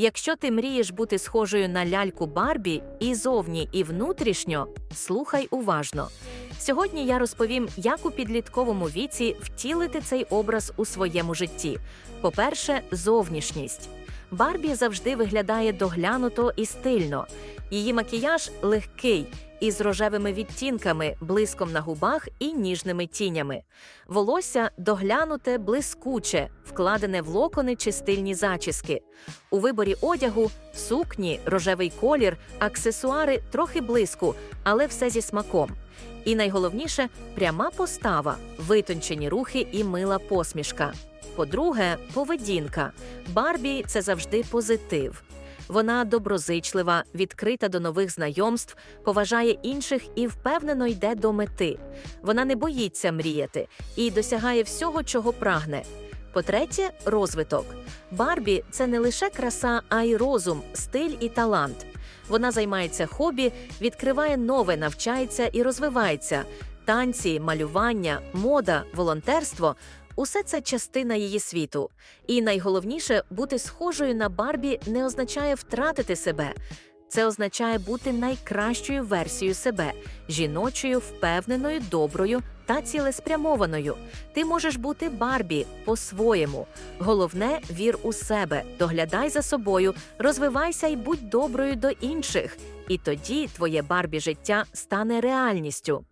Якщо ти мрієш бути схожою на ляльку Барбі і зовні, і внутрішньо, слухай уважно. Сьогодні я розповім, як у підлітковому віці втілити цей образ у своєму житті. По-перше, зовнішність. Барбі завжди виглядає доглянуто і стильно. Її макіяж легкий, із рожевими відтінками, блиском на губах і ніжними тінями. Волосся доглянуте, блискуче, вкладене в локони чи стильні зачіски. У виборі одягу сукні, рожевий колір, аксесуари трохи блиску, але все зі смаком. І найголовніше пряма постава, витончені рухи і мила посмішка. По-друге, поведінка. Барбі це завжди позитив. Вона доброзичлива, відкрита до нових знайомств, поважає інших і впевнено йде до мети. Вона не боїться мріяти і досягає всього, чого прагне. По-третє, розвиток. Барбі це не лише краса, а й розум, стиль і талант. Вона займається хобі, відкриває нове, навчається і розвивається. Танці, малювання, мода, волонтерство усе це частина її світу. І найголовніше, бути схожою на Барбі не означає втратити себе. Це означає бути найкращою версією себе, жіночою, впевненою, доброю та цілеспрямованою. Ти можеш бути Барбі по-своєму. Головне вір у себе, доглядай за собою, розвивайся і будь доброю до інших. І тоді твоє Барбі життя стане реальністю.